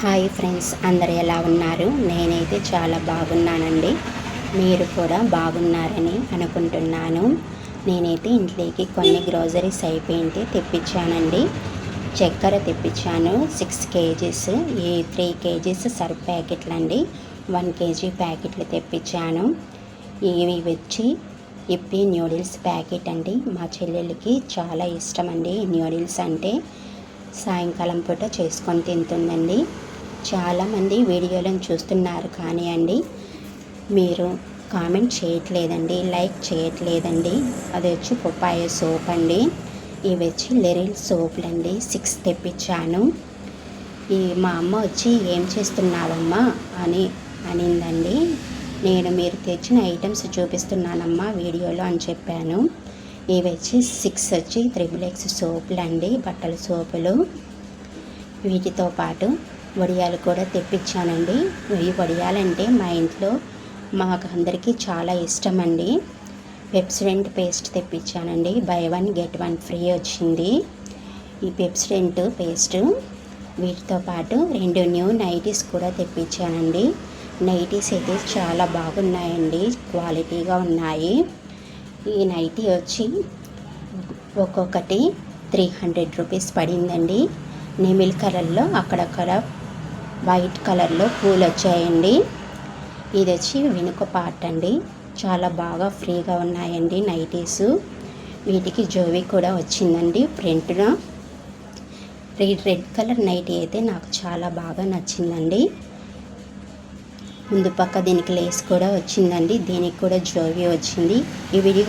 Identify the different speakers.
Speaker 1: Hi friends అందరు ఎలా ఉన్నారు? నేనైతే చాలా బాగున్నానండి. మీరు కూడా బాగున్నారని అనుకుంటున్నాను. నేనైతే ఇంట్లోకి కొన్ని గ్రోసరీస్ అయిపోయింటే తెప్పించానండి. చక్కెర తెప్పించాను సిక్స్ కేజీస్ ఈ త్రీ కేజీస్ సర్ఫ్ ప్యాకెట్లు అండి వన్ కేజీ ప్యాకెట్లు తెప్పించాను. ఇవి వచ్చి ఇప్పి న్యూడిల్స్ ప్యాకెట్ అండి. మా చెల్లెలకి చాలా ఇష్టం అండి న్యూడిల్స్ అంటే. సాయంకాలం పూట చేసుకొని తింటుందండి. చాలామంది వీడియోలను చూస్తున్నారు కానీ అండి మీరు కామెంట్ చేయట్లేదండి లైక్ చేయట్లేదండి. అది వచ్చి పప్పాయ సోప్ అండి. ఇవి వచ్చి లెరిల్ సోపులు అండి సిక్స్ తెప్పించాను. ఈ మా అమ్మ వచ్చి ఏం చేస్తున్నావమ్మా అని అనిందండి. నేను మీరు తెచ్చిన ఐటమ్స్ చూపిస్తున్నానమ్మా వీడియోలో అని చెప్పాను. ఇవి వచ్చి సిక్స్ వచ్చి త్రిబుల్ ఎక్స్ సోపులు అండి బట్టల సోపులు. వీటితో పాటు వడియాలు కూడా తెప్పించానండి. ఈ వడియాలంటే మా ఇంట్లో మాకు అందరికీ చాలా ఇష్టం అండి Pepsodent paste తెప్పించానండి. Buy one get one free వచ్చింది. ఈ పెప్సిడెంట్ పేస్ట్ వీటితో పాటు రెండు న్యూ నైటీస్ కూడా తెప్పించానండి. నైటీస్ అయితే చాలా బాగున్నాయండి క్వాలిటీగా ఉన్నాయి. ఈ నైటీ వచ్చి ఒక్కొక్కటి త్రీ హండ్రెడ్ రూపీస్ పడిందండి. నెమిల్ కలర్లో అక్కడక్కడ వైట్ కలర్లో పూలు వచ్చాయండి ఇది వచ్చి వెనుక పార్ట్ అండి. చాలా బాగా ఫ్రీగా ఉన్నాయండి నైటీస్. వీటికి జోవి కూడా వచ్చిందండి ఫ్రంట్న రెడ్ రెడ్ కలర్ నైటీ అయితే నాకు చాలా బాగా నచ్చిందండి. ముందు పక్క దీనికి లేస్ కూడా వచ్చిందండి. దీనికి కూడా జోవి వచ్చింది. ఈ వీడియో